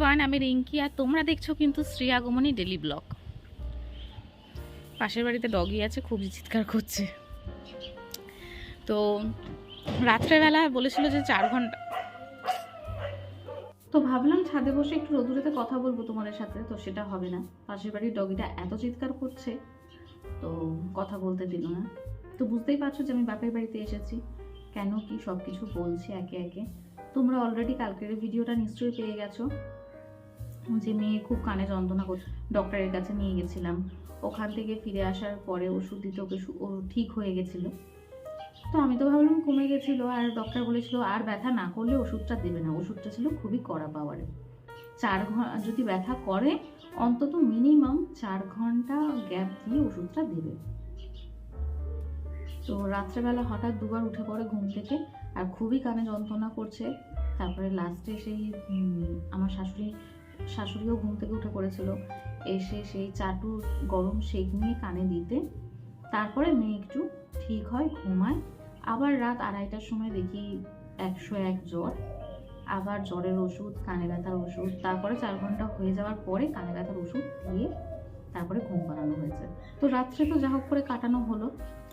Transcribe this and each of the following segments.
Everyone আমি রিঙ্কি আর তোমরা দেখছ কিন্তু শ্রী আগমনী ডেলি ব্লগ পাশের বাড়িতে ডগি আছে খুবই চিৎকার করছে। তো রাত্রেবেলা বলেছিল যে চার ঘণ্টা। তো ভাবলাম ছাদে বসে একটু রোদুরেতে কথা বলব তোমাদের সাথে, তো সেটা হবে না। পাশের বাড়ির ডগিটা এত চিৎকার করছে, তো কথা বলতে দিল না। তো বুঝতেই পারছ যে আমি বাপের বাড়িতে এসেছি। কেন কি সব কিছু বলছি একে একে। তোমরা অলরেডি কালকের ভিডিওটা নিশ্চয়ই পেয়ে গেছো। যে মেয়ে খুব কানে যন্ত্রণা করছে ডক্টরের কাছে নিয়ে গেছিলাম। ওখান থেকে ফিরে আসার পরে ওষুধ দিতে ওকে ঠিক হয়ে গেছিল। তো আমি তো ভাবলাম কমে গেছিল আর ডক্টর বলেছিল, আর ব্যথা না করলে ওষুধটা দেবে না। ওষুধটা ছিল খুবই কড়া পাওয়ারে চার ঘণ্টা যদি ব্যথা করে, অন্তত মিনিমাম চার ঘণ্টা গ্যাপ দিয়ে ওষুধটা দেবে। তো রাত্রেবেলা হঠাৎ দুবার উঠে পড়ে ঘুম থেকে আর খুবই কানে যন্ত্রণা করছে। তারপরে লাস্টে সেই আমার শাশুড়ি শাশুড়িও ঘুম থেকে উঠে পড়েছিল। এসে সেই চাটু গরম সেক নিয়ে কানে দিতে। তারপরে মেয়ে একটু ঠিক হয়, ঘুমায়। আবার রাত আড়াইটার সময় দেখি একশো এক জ্বর। আবার জ্বরের ওষুধ, কানে ব্যথার ওষুধ। তারপরে চার ঘণ্টা হয়ে যাওয়ার পরে কানে ব্যথার ওষুধ দিয়ে তারপরে ঘুম পাড়ানো হয়েছে। তো রাত্রে তো যা হোক করে কাটানো হলো।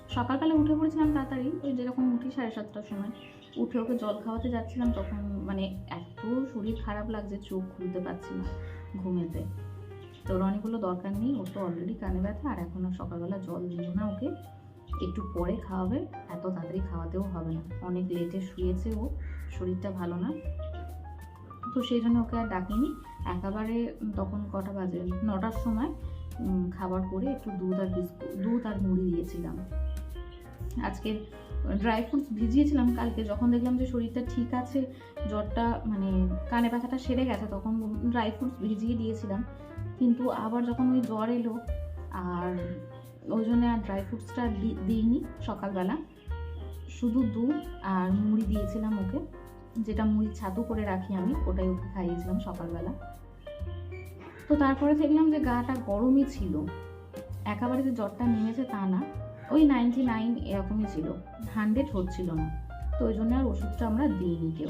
সকালবেলা উঠে পড়েছিলাম তাড়াতাড়ি, ওই যেরকম উঠি সাড়ে সাতটার সময়। উঠে ওকে জল খাওয়াতে যাচ্ছিলাম, তখন মানে এত শরীর খারাপ লাগছে, চোখ খুলতে পারছি না ঘুমেতে। তো রনি বলল, দরকার নেই, ওর তো অলরেডি কানে ব্যথা, আর এখনও সকালবেলা জল দিও না ওকে। একটু পরে খাওয়াবে, এত তাড়াতাড়ি খাওয়াতেও হবে না। অনেক লেটে শুয়েছে ও, শরীরটা ভালো না। তো সেই জন্য ওকে আর ডাকিনি। একেবারে তখন কটা বাজে? নটার সময় খাবার করে একটু দুধ আর বিস্কুট, দুধ আর মুড়ি দিয়েছিলাম। আজকে ড্রাই ফ্রুটস ভিজিয়েছিলাম কালকে। যখন দেখলাম যে শরীরটা ঠিক আছে, জ্বরটা মানে কানে ব্যথাটা সেরে গেছে, তখন ড্রাই ফ্রুটস ভিজিয়ে দিয়েছিলাম। কিন্তু আবার যখন ওই জ্বর এলো, আর ওই জন্য আর ড্রাই ফ্রুটসটা দিইনি সকালবেলা। শুধু দুধ আর মুড়ি দিয়েছিলাম ওকে, যেটা মুড়ি ছাতু করে রাখি আমি, ওটাই ওকে খাইয়েছিলাম সকালবেলা। তো তারপরে দেখলাম যে গাটা গরমই ছিল। একেবারে যে জ্বরটা নেমেছে তা না। ওই নাইনটি নাইন এরকমই ছিল। হান্ড্রেড হচ্ছিল না। তো ওই জন্য আর ওষুধটা আমরা দিইনি কেউ।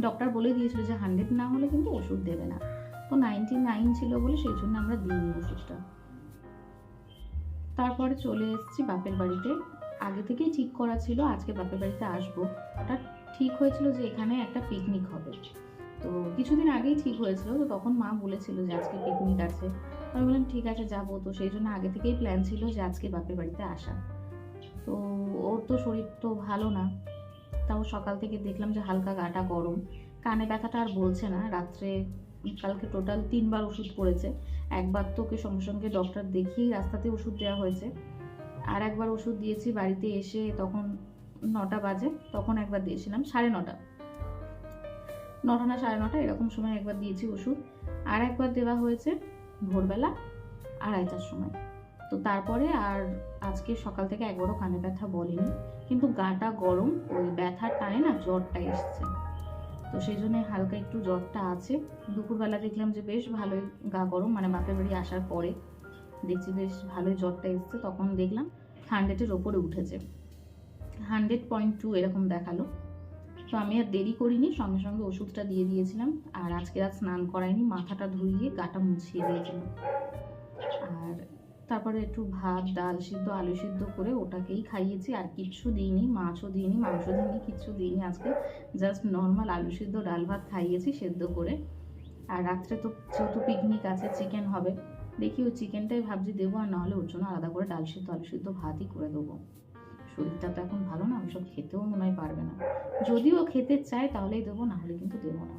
ডক্টর বলে দিয়েছিল যে হান্ড্রেড না হলে কিন্তু ওষুধ দেবে না। তো নাইনটি নাইন ছিল বলে সেই জন্য আমরা দিইনি ওষুধটা। তারপরে চলে এসেছি বাপের বাড়িতে। আগে থেকেই ঠিক করা ছিল, আজকে বাপের বাড়িতে আসব। হঠাৎ ঠিক হয়েছিল যে এখানে একটা পিকনিক হবে। তো কিছুদিন আগেই ঠিক হয়েছিল, তো তখন মা বলেছিল যে আজকে পিকনিক আছে। আমি বললাম, ঠিক আছে, যাব। তো সেই জন্য আগে থেকেই প্ল্যান ছিল যে আজকে বাপের বাড়িতে আসা। তো ওর তো শরীর তো ভালো না। তাও সকাল থেকে দেখলাম যে হালকা গাটা গরম। কানে ব্যথাটা আর বলছে না। রাত্রে কালকে টোটাল তিনবার ওষুধ পড়েছে। একবার তো ওকে সঙ্গে সঙ্গে ডক্টর দেখিয়েই রাস্তাতে ওষুধ দেওয়া হয়েছে। আর একবার ওষুধ দিয়েছি বাড়িতে এসে তখন নটা বাজে। তখন একবার দিয়েছিলাম সাড়ে নটা। নটা না সাড়ে নটা, এরকম সময় একবার দিয়েছি ওষুধ। আর একবার দেওয়া হয়েছে। ভোরবেলা আড়াইটার সময়। তো তারপরে আর আজকে সকাল থেকে একবারও কানে ব্যথা বলেনি, কিন্তু গাটা গরম, ওই ব্যথার টানে না জ্বরটা এসছে। তো সেই জন্য হালকা একটু জ্বরটা আছে। দুপুরবেলা দেখলাম যে বেশ ভালোই গা গরম মানে বাপের বাড়ি আসার পরে দেখছি বেশ ভালোই জ্বরটা এসছে। তখন দেখলাম হান্ড্রেডের ওপরে উঠেছে। হান্ড্রেড পয়েন্ট টু এরকম দেখাল। তো আমি আর দেরি করিনি, সঙ্গে সঙ্গে ওষুধটা দিয়ে দিয়েছিলাম। আর আজকে রাত স্নান করাইনি, মাথাটা ধুইয়ে গাটা মুছিয়ে দিয়েছিলাম। আর তারপরে একটু ভাত, ডাল সিদ্ধ, আলু সিদ্ধ করে ওটাকেই খাইয়েছি। আর কিচ্ছু দিইনি, মাছও দিইনি, মাংস দিইনি, কিচ্ছু দিইনি আজকে। জাস্ট নর্মাল আলু সিদ্ধ, ডাল ভাত খাইয়েছি সেদ্ধ করে। আর রাত্রে তো যেহেতু পিকনিক আছে চিকেন হবে, দেখি ওই চিকেনটাই ভাবছি দেবো, আর নাহলে ওর জন্য আলাদা করে ডাল সিদ্ধ, আলু সিদ্ধ, ভাতই করে দেবো। শরীরটা তো এখন ভালো না, ওসব খেতেও মনে হয় পারবে না। যদিও খেতে চায় তাহলেই দেবো, না হলে কিন্তু দেবো না।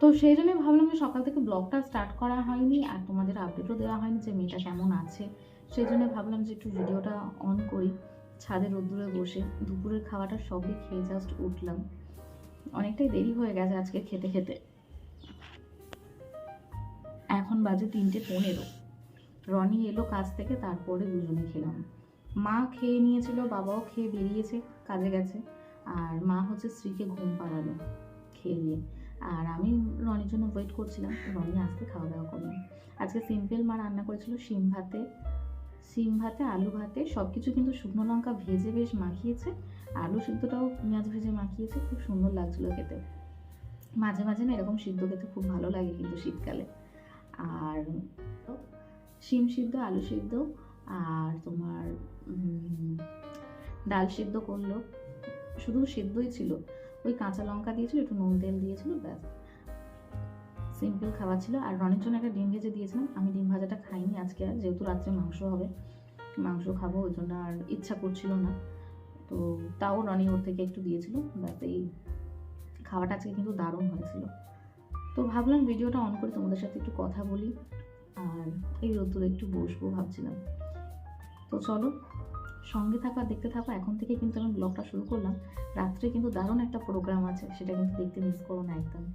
তো সেই জন্যই ভাবলাম যে সকাল থেকে ব্লগটা স্টার্ট করা হয়নি, আর তোমাদের আপডেটও দেওয়া হয়নি যে মেয়েটা কেমন আছে। সেই জন্য ভাবলাম যে একটু ভিডিওটা অন করি, ছাদে রোদ্দুরে বসে দুপুরের খাওয়াটা সবই খেয়ে জাস্ট উঠলাম। অনেকটাই দেরি হয়ে গেছে আজকে খেতে খেতে। এখন বাজে তিনটে পনেরো। রনি এলো কাজ থেকে, তারপরে দুজনে খেলাম। মা খেয়ে নিয়েছিল, বাবাও খেয়ে বেরিয়েছে, কাজে গেছে। আর মা হচ্ছে স্ত্রীকে ঘুম পাড়ালো খেয়ে নিয়ে। আর আমি রনির জন্য ওয়েট করছিলাম, রনি আসতে খাওয়া দাওয়া করলাম আজকে সিম্পল মা রান্না করেছিল শিম ভাতে সিম ভাতে, আলু ভাতে সব কিছু কিন্তু শুকনো লঙ্কা ভেজে বেশ মাখিয়েছে, আলু সিদ্ধটাও পেঁয়াজ ভেজে মাখিয়েছে, খুব সুন্দর লাগছিল খেতে। মাঝে মাঝে না এরকম সিদ্ধ খেতে খুব ভালো লাগে কিন্তু শীতকালে। আর শিম সিদ্ধ, আলু সিদ্ধ, আর তোমার ডাল সিদ্ধ করল। শুধু সিদ্ধই ছিল। ওই কাঁচা লঙ্কা দিয়েছিল, একটু নুন তেল দিয়েছিল, ব্যাস। সিম্পল খাবার ছিল। আর রনের জন্য একটা ডিম ভেজে দিয়েছিলাম। আমি ডিম ভাজাটা খাইনি আজকে, আর যেহেতু রাত্রে মাংস হবে, মাংস খাব, ওই জন্য আর ইচ্ছা করছিল না। তো তাও রনি ওর থেকে একটু দিয়েছিল। ব্যাস, এই খাওয়াটা আজকে কিন্তু দারুণ হয়েছিল। তো ভাবলাম ভিডিওটা অন করে তোমাদের সাথে একটু কথা বলি। আর এই রোদ্দুরে একটু বসবো ভাবছিলাম। তো চলো সঙ্গে থাকা, দেখতে থাকা, এখন থেকে কিন্তু আমি ব্লগটা শুরু করলাম। রাত্রে কিন্তু দারুণ একটা প্রোগ্রাম আছে, সেটা কিন্তু দেখতে মিস করো না একদম।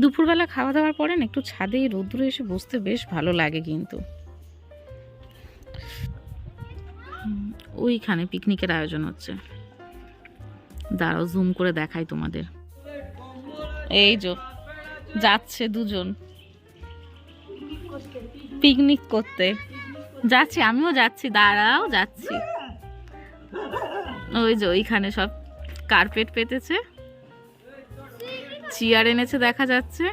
দুপুরবেলা খাওয়া দাওয়ার পরে না একটু ছাদে রোদ্দুরে এসে বসতে বেশ ভালো লাগে কিন্তু। ওইখানে পিকনিকের আয়োজন হচ্ছে। দাঁড়াও জুম করে দেখাই তোমাদের। এই যো যাচ্ছে দুজন। পিকনিক করতে। যাচ্ছি, আমিও যাচ্ছি, দাঁড়াও, যাচ্ছি। ওই যে ওইখানে সব কার্পেট পেতেছে। চেয়ার এনেছে, দেখা যাচ্ছে।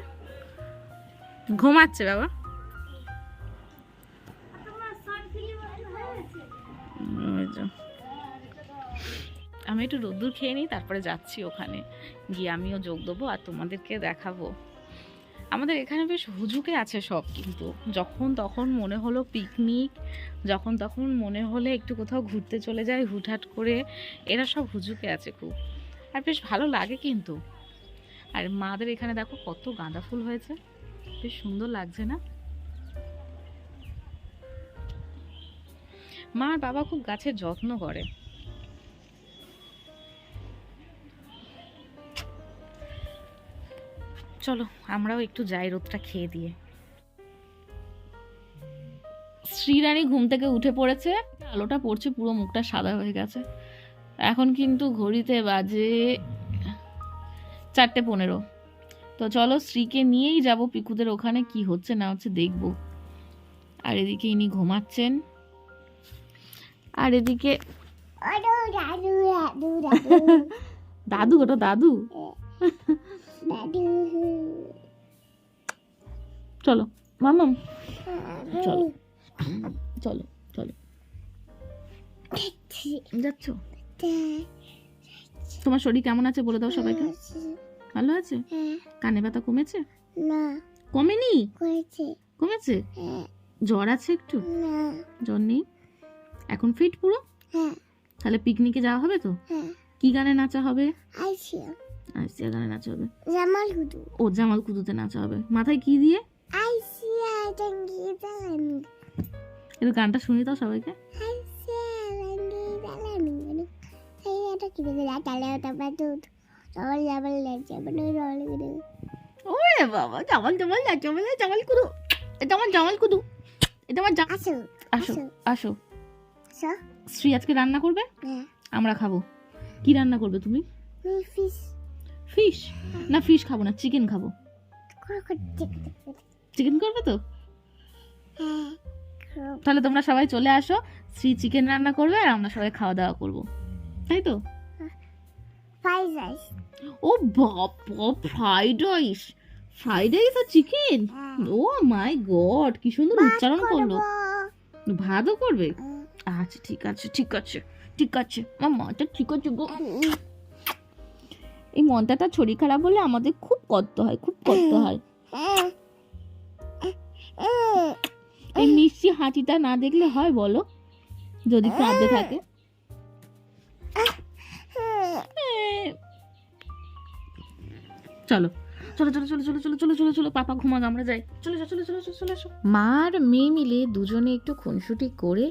ঘুমাচ্ছে বাবা। আমি একটু রোদ্দুর খেয়ে নিই, তারপরে যাচ্ছি ওখানে। গিয়ে আমিও যোগ দেবো আর তোমাদেরকে দেখাবো। আমাদের এখানে বেশ হুজুকে আছে সব কিন্তু যখন তখন মনে হলো পিকনিক, যখন তখন মনে হলে একটু কোথাও ঘুরতে চলে যায় হুটহাট করে এরা সব হুজুকে আছে খুব। আর বেশ ভালো লাগে কিন্তু। আর মাদের এখানে দেখো কত গাঁদা ফুল হয়েছে, বেশ সুন্দর লাগছে না? মা আর বাবা খুব গাছের যত্ন করে। চলো আমরাও একটু যাই রোদটা খেয়ে দিয়ে। শ্রীরানী ঘুম থেকে উঠে পড়েছে আলোটা পড়ছে পুরো মুখটা সাদা হয়ে গেছে। এখন কিন্তু ঘড়িতে বাজে চারটে পনেরো। তো চলো শ্রীকে নিয়েই যাব পিকুদের ওখানে কি হচ্ছে না হচ্ছে দেখব। আর এদিকে ইনি ঘুমাচ্ছেন। আর এদিকে দাদু ওটা দাদু? চলো মামাম চলো। চলো চলো। যাচ্ছ? তোমার শরীর কেমন আছে বলে দাও সবাইকে। ভালো আছে? কানে ব্যথা কমেছে? না। কমেনি? কমেছে। হ্যাঁ। জ্বর আছে একটু? না। জ্বর নেই? এখন ফিট পুরো? হ্যাঁ। তাহলে পিকনিকে যাওয়া হবে তো? হ্যাঁ। কি গানে নাচা হবে? আইসিয়া গানে নাচা হবে জামাল কুদু ও জামাল কুদুতে নাচা হবে মাথায় কি দিয়ে? আইসিয়া একটু গানটা শুনি তো সবাইকে। ওরে বাবা জামাল জামাল মানে জামাল জামাল কুদু এটা আমার জামাল কুদু এটা আমার আসো। আসো। আসো। শ্রী আজকে রান্না করবে? আমরা খাব। কি রান্না করবে তুমি? ফিশ ফিশ না ফিশ খাব না চিকেন খাব। চিকেন করবে তো? তাহলে তোমরা সবাই চলে আসো শ্রী চিকেন রান্না করবে আর আমরা সবাই খাওয়া দাওয়া করব। তাই তো? ফাইজ আইস ও বাবা ফ্রাইড রাইস ফ্রাইড রাইস আর চিকেন হ্যাঁ। ও মাই গড কি সুন্দর উচ্চারণ করল। ভাতও করবে? আচ্ছা ঠিক আছে ঠিক আছে ঠিক আছে। আমার মাটা ঠিক আছে গো। এই মনটাটা শরীর খারাপ হলে আমাদের খুব কষ্ট হয়, খুব কষ্ট হয়। এই মিষ্টি হাঁচিটা না দেখলে হয় বলো? যদি কাঁদতে থাকে। চলো চলো চলো চলো চলো চলো চলো চলো চলো, পাপা ঘুমাক, আমরা যাই। চলো চলো চলো চলো চলে এসো মা আর মেয়ে মিলে দুজনে একটু খুনসুটি করে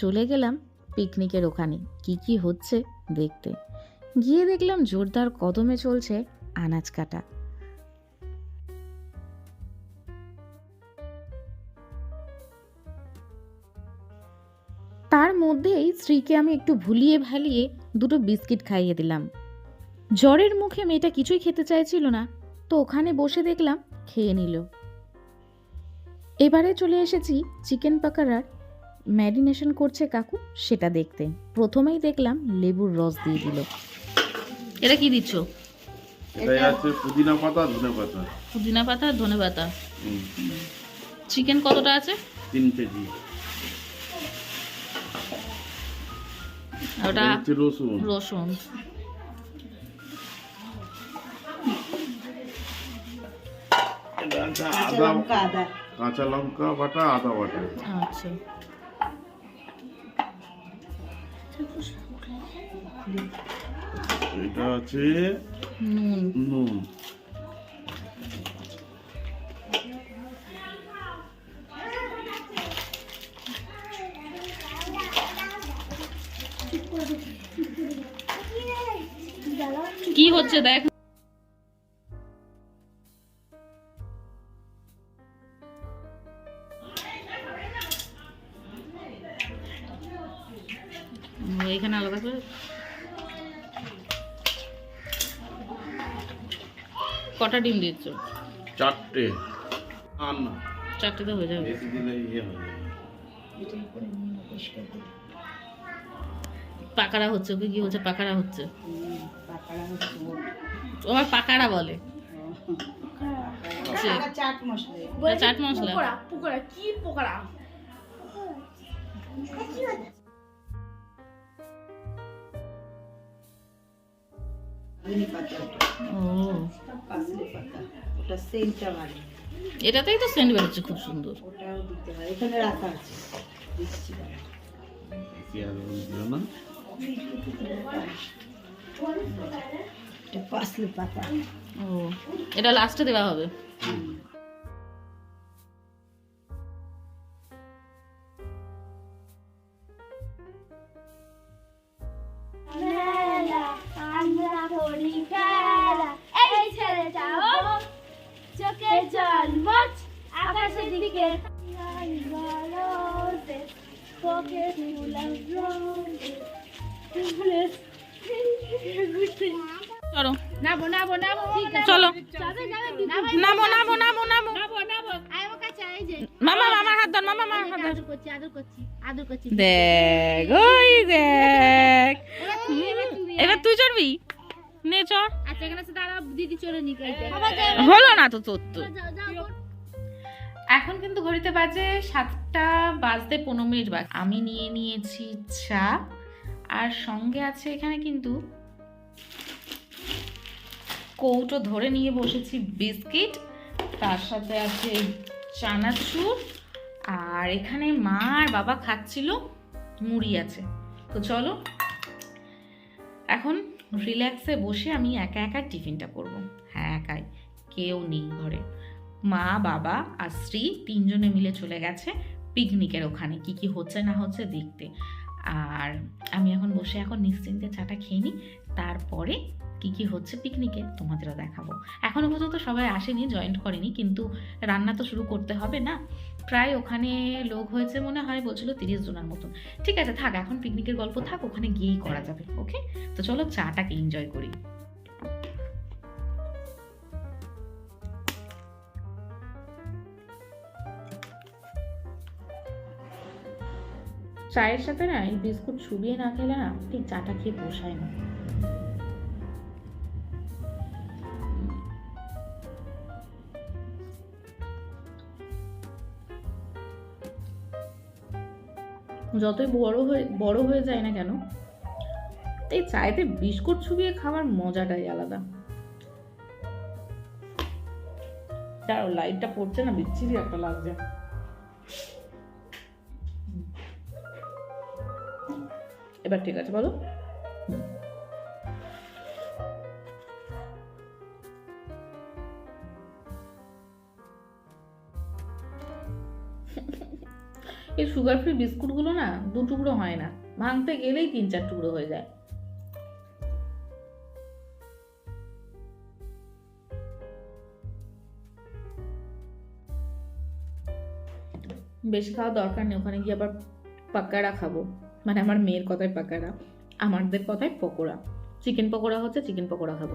চলে গেলাম পিকনিকের ওখানে। কি কি হচ্ছে দেখতে। গিয়ে দেখলাম জোরদার কদমে চলছে আনাজ কাটা। তার মধ্যেই স্ত্রীকে আমি একটু ভুলিয়ে ভালিয়ে দুটো বিস্কিট খাইয়ে দিলাম। জ্বরের মুখে মেয়েটা কিছুই খেতে চাইছিল না, তো ওখানে বসে দেখলাম খেয়ে নিল। এবারে চলে এসেছি চিকেন পাকারার ম্যারিনেশন করছে কাকু সেটা দেখতে। প্রথমেই দেখলাম লেবুর রস দিয়ে দিল। এটা কি দিচ্ছ? এটা আছে পুদিনা পাতা ধনে পাতা। পুদিনা পাতা ধনে পাতা। চিকেন কতটা আছে? তিন কেজি। ওটা রসুন। রসুন। কাঁচা লঙ্কা বাটা আদা বাটা। আচ্ছা। এটা আছে নুন। নুন। কি হচ্ছে দেখ? ডিম দিচ্ছ চারটে। আর না। চারটে তো হয়ে যাবে। বেশি দিলে ইয়ে পাকারা হচ্ছে ওকে কি হচ্ছে। পাকারা হচ্ছে ও আবার পাকারা বলে। সে- ওটা চাট মশলা। ও ওটা সেন্টটা এটাতেই তো সেন্ট বেরোচ্ছে খুব সুন্দর। ওটাও এখানে রাখা আছে। পাতা। ও এটা লাস্টে দেওয়া হবে। মেলা আমরা করি খেলা এই ছেড়ে যাও চোখে জল মচ আকাশের দিকে পকে ফুলাম চলো নাবো ঠিক আছে। চলো। নামো নামো নামো নামো মামা মামার হাত ধর মামা মামার হাত ধর। দেখ ওই দেখ। এবার তুই চড়বি? নে চড়। আচ্ছা এখানে সে দাঁড়া দিদি চলে নি কাইতে হলো না তো তোর তো। এখন কিন্তু ঘড়িতে বাজে সাতটা বাজতে পনেরো মিনিট বাকি। আমি নিয়ে নিয়েছি চা আর সঙ্গে আছে এখানে কিন্তু কৌটো ধরে নিয়ে বসেছি বিস্কিট তার সাথে আছে চানাচুর আর এখানে মা আর বাবা খাচ্ছিল মুড়ি আছে। তো চলো এখন রিল্যাক্সে বসে আমি একা একা টিফিনটা করব। হ্যাঁ একাই। কেউ নেই ঘরে। মা বাবা আর স্ত্রী তিনজনে মিলে চলে গেছে পিকনিকের ওখানে। কি কি হচ্ছে না হচ্ছে দেখতে। আর আমি এখন বসে এখন নিশ্চিন্তে চাটা খেয়ে নিই। তারপরে কি কি হচ্ছে পিকনিকে তোমাদেরও দেখাবো। এখনও পর্যন্ত সবাই আসেনি জয়েন্ট করেনি, কিন্তু রান্না তো শুরু করতে হবে না। প্রায় ওখানে লোক হয়েছে মনে হয় বলছিল তিরিশ জনের মতন ঠিক আছে, থাক, এখন পিকনিকের গল্প থাক, ওখানে গিয়েই করা যাবে ওকে তো চলো চাটাকে এনজয় করি। চায়ের সাথে না এই বিস্কুট চুবিয়ে না খেলে না ঠিক চাটা খেয়ে পোষায় না। যতই বড় হয়ে বড় হয়ে যায় না কেন, এই চায়েতে বিস্কুট ছুবিয়ে খাওয়ার মজাটাই আলাদা দাঁড়াও, লাইটটা পড়ছে না, বিচ্ছিরি একটা লাগছে এবার ঠিক আছে, বলো। এই সুগার ফ্রি বিস্কুটগুলো না দু টুকরো হয় না, ভাঙতে গেলেই তিন চার টুকরো হয়ে যায়। বেশি খাওয়া দরকার নেই, ওখানে গিয়ে আবার পাকারা খাব। মানে আমার মেয়ের কথায় পাকারা আমাদের কথায় পকোড়া। চিকেন পকোড়া হচ্ছে, চিকেন পকোড়া খাব।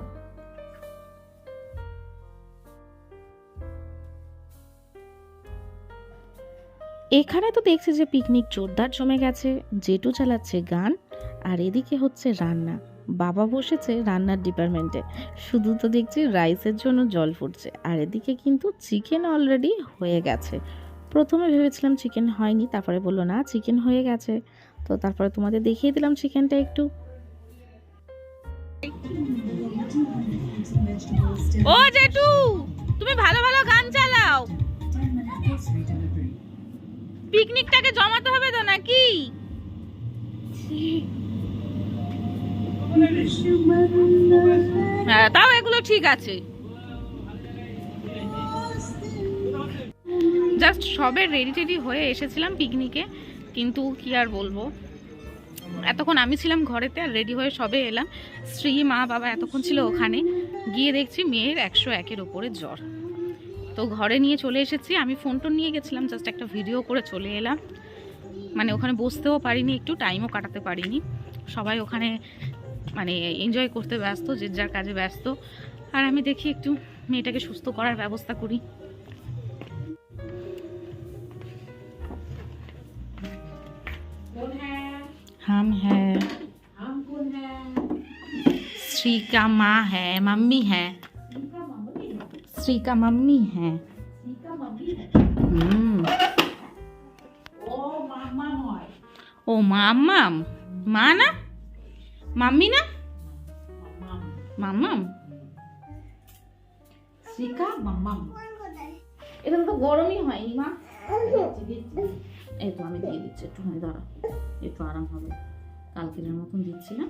এখানে তো দেখছি যে পিকনিক জোরদার জমে গেছে, জেটু চালাচ্ছে গান, আর এদিকে হচ্ছে রান্না। বাবা বসেছে রান্নার ডিপার্টমেন্টে শুধু তো দেখছি রাইসের জন্য জল ফুটছে, আর এদিকে কিন্তু চিকেন অলরেডি হয়ে গেছে। প্রথমে ভেবেছিলাম চিকেন হয়নি, তারপরে বলল, না চিকেন হয়ে গেছে। তো তারপরে তোমাদের দেখিয়ে দিলাম চিকেনটা একটু। ও জেঠু তুমি ভালো ভালো গান চালাও। পিকনিকটাকে জমাতে হবে তো নাকি? হ্যাঁ তাও এগুলো ঠিক আছে। জাস্ট সবে রেডি টেডি হয়ে এসেছিলাম পিকনিকে, কিন্তু কি আর বলব। এতক্ষণ আমি ছিলাম ঘরেতে আর রেডি হয়ে সবে এলাম। স্ত্রী, মা, বাবা এতক্ষণ ছিল ওখানে। গিয়ে দেখছি মেয়ের একশো একের ওপরে জ্বর। তো ঘরে নিয়ে চলে এসেছি আমি ফোন টোন নিয়ে গেছিলাম জাস্ট একটা ভিডিও করে চলে এলাম মানে ওখানে বসতেও পারিনি একটু টাইমও কাটাতে পারিনি সবাই ওখানে মানে এনজয় করতে ব্যস্ত যে যার কাজে ব্যস্ত আর আমি দেখি একটু মেয়েটাকে সুস্থ করার ব্যবস্থা করি हम है श्री का माँ है मम्मी है श्री का मम्मी है हम्म ও মাম্মাম মা না মাম্মি না মাম্মাম শ্রীকা মাম্মাম এটা তো গরমই হয়নি মা এই তো আমি দিয়ে দিচ্ছি একটুখানি দাঁড়া একটু আরাম হবে কালকের মতন দিচ্ছি না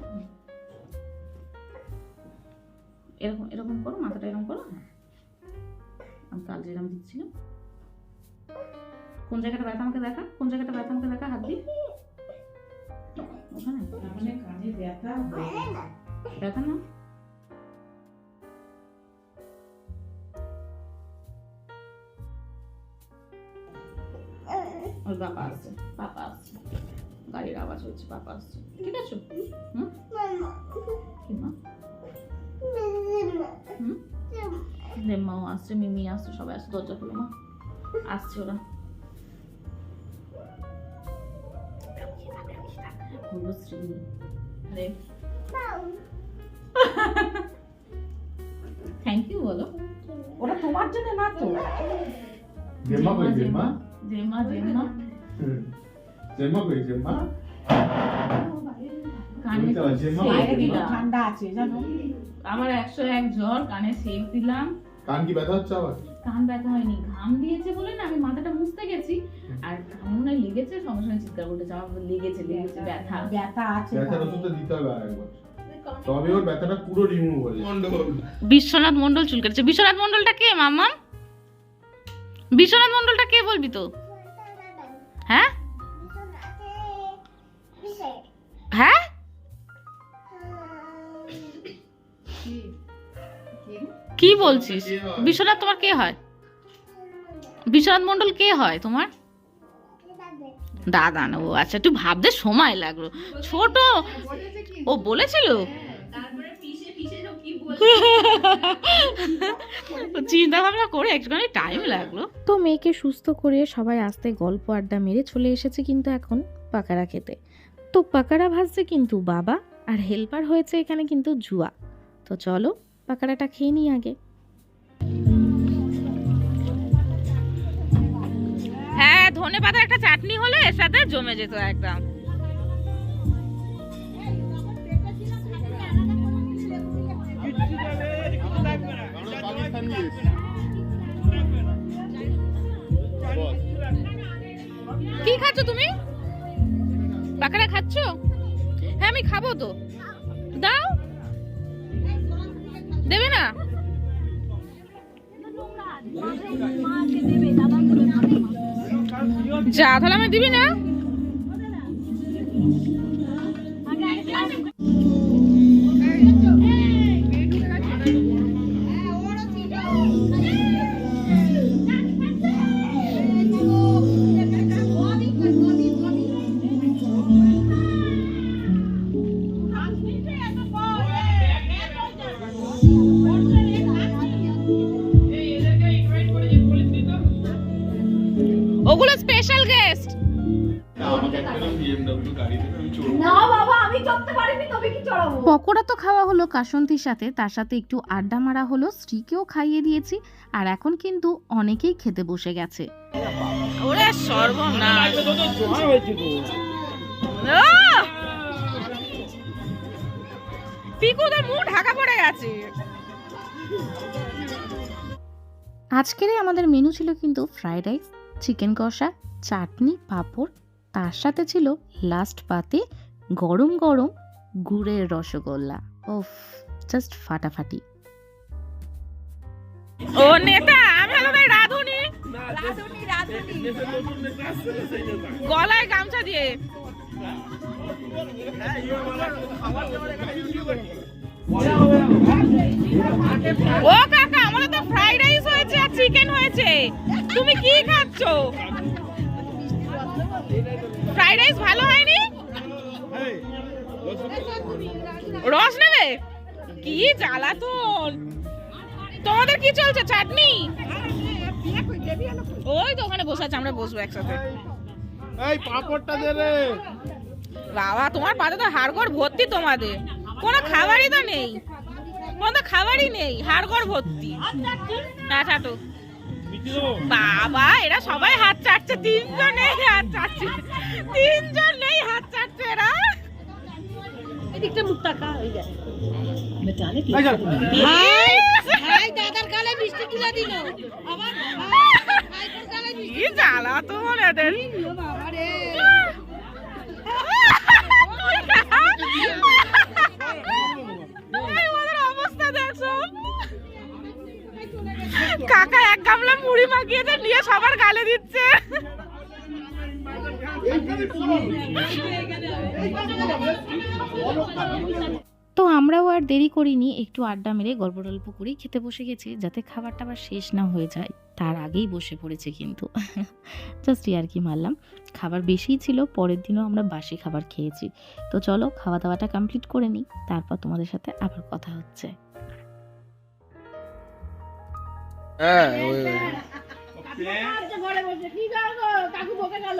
এরকম এরকম করো মাথাটা এরকম করো হ্যাঁ। আমি কাল যেরকম দিচ্ছিলাম। কোন জায়গাটা ব্যথা আমাকে দেখা? কোন জায়গাটা ব্যথা আমাকে দেখা? হাত দিয়ে? ওখানে? কানে ব্যথা ব্যথা না? ওই বাবা আসছে। পাপা আসছে। গাড়ির আওয়াজ হচ্ছে পাপা আসছে। ঠিক আছে? হুম? কি মা? হুম? রেম্মাও আসছে মিমি আসছে সবাই আসছে দরজা খুলো মা। আসছে ওরা। আরে। থ্যাংক ইউ বলো। ওটা তোমার জন্য না তো? কই জেমা জেমা কই কানে। ঠান্ডা আছে জানো? আমার একশো এক জ্বর কানে সেক দিলাম। কান কি ব্যথা হচ্ছে আবার? কান ব্যথা হয়নি ঘাম দিয়েছে বলে না আমি মাথাটা মুছতে গেছি। আর মনে হয় লেগেছে সঙ্গে সঙ্গে চিৎকার করতেছে আমার লেগেছে লেগেছে ব্যথা ব্যথা। আছে ব্যথার। ওষুধটা দিতে হবে আরেকবার তবে ওর ব্যথাটা পুরো রিমুভ হয়ে যাবে বিশ্বনাথ মন্ডল চুল কেটেছে বিশ্বনাথ মন্ডলটা কে মাম্মা বিশ্বনাথ মন্ডলটা কে বলবি তো? হ্যাঁ? কি বলছিস? বিশ্বনাথ তোমার কে হয়? বিশ্বনাথ মন্ডল কে হয় তোমার? দাদা না, ও আচ্ছা একটু ভাবতে সময় লাগল। ছোট! ও বলেছিল? চিন্তা ভাবনা করে একটুখানি টাইম লাগল। তো মেয়েকে সুস্থ করে সবাই আসতে গল্প আড্ডা মেরে চলে এসেছে কিন্তু এখন পাকারা খেতে। তো পাকারা ভাজছে কিন্তু বাবা, আর হেল্পার হয়েছে এখানে কিন্তু জুয়া। তো চলো পাকারাটা খেয়ে নিই আগে। হ্যাঁ ধনে পাতার একটা চাটনি হলে এর সাথে জমে যেত একদম। কি খাচ্ছ তুমি? পাকারা খাচ্ছ? হ্যাঁ আমি খাব তো। দাও। দেবে না? যা তাহলে আমি দিবি না? কাসন্তির সাথে তার সাথে একটু আড্ডা মারা হলো স্ত্রীকেও খাইয়ে দিয়েছি আর এখন কিন্তু অনেকেই খেতে বসে গেছে। ওরে সর্বনাশ। পিকুদের মুখ ঢাকা পড়ে গেছে। আজকের আমাদের মেনু ছিল কিন্তু ফ্রাইড রাইস চিকেন কষা চাটনি পাঁপড় তার সাথে ছিল লাস্ট পাতে গরম গরম গুড়ের রসগোল্লা। ওফ জাস্ট ফাটাফাটি। ও নেতা আমি হলো ভাই রাধুনি। রাধুনি রাধুনি গলায় গামছা দিয়ে। ও কাকা আমাদের তো ফ্রাইড রাইস হয়েছে আর চিকেন হয়েছে। তুমি কি খাচ্ছ? ফ্রাইড রাইস ভালো হয়নি? রস নেবে? কি জ্বালাতন? তোমাদের কি চলছে চাটনি? ওই তো ওখানে বসে আছে আমরা বসবো একসাথে। এই পাঁপড়টা দে রে। বাবা তোমার পাতে তো হাড়গড় ভর্তি তোমাদের। কোনো খাবারই তো নেই। কোনো তো খাবারই নেই হাড়গড় ভর্তি। হ্যাঁ চাটো বাবা এরা সবাই হাত চাটছে তিনজন নেই হাত চাটছে তিনজন নেই হাত চাটছে এরা। মুখ টাকা হয়ে যায় ভাই দাদার গালে মিষ্টি তুলে দিল। কি জ্বালা তোমার এদের? ওই ওদের অবস্থা দেখছ? কাকা এক গামলা মুড়ি মাখিয়েছে নিয়ে সবার গালে দিচ্ছে। তো আমরাও আর দেরি করিনি একটু আড্ডা মেরে গল্প টল্প করি খেতে বসে গেছি যাতে খাবারটা আবার শেষ না হয়ে যায়। তার আগেই বসে পড়েছে কিন্তু। জাস্ট আর কি মারলাম। খাবার বেশিই ছিল পরের দিনও আমরা বাসি খাবার খেয়েছি। তো চলো খাওয়া দাওয়াটা কমপ্লিট করে নিই তারপর তোমাদের সাথে আবার কথা হচ্ছে। হ্যাঁ কাকু বকে গেল।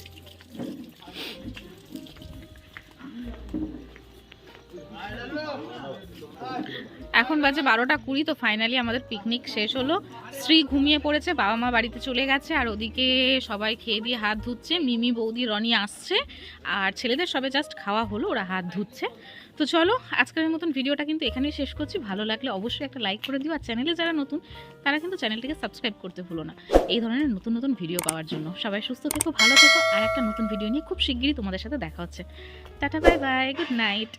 এখন বাজে বারোটা কুড়ি, তো ফাইনালি আমাদের পিকনিক শেষ হলো। শ্রী ঘুমিয়ে পড়েছে, বাবা মা বাড়িতে চলে গেছে, আর ওদিকে সবাই খেয়ে দিয়ে হাত ধুচ্ছে। মিমি বৌদি রনি আসছে, আর ছেলেদের সবে জাস্ট খাওয়া হলো, ওরা হাত ধুচ্ছে। তো চলো, আজকের মতন ভিডিওটা কিন্তু এখানেই শেষ করছি। ভালো লাগলে অবশ্যই একটা লাইক করে দিও, আর চ্যানেলে যারা নতুন, তারা কিন্তু চ্যানেলটিকে সাবস্ক্রাইব করতে ভুলো না। এই ধরনের নতুন নতুন ভিডিও পাওয়ার জন্য। সবাই সুস্থ থেকো, ভালো থেকো, আর একটা নতুন ভিডিও নিয়ে খুব শিগগিরই তোমাদের সাথে দেখা হচ্ছে। Tata bye bye good night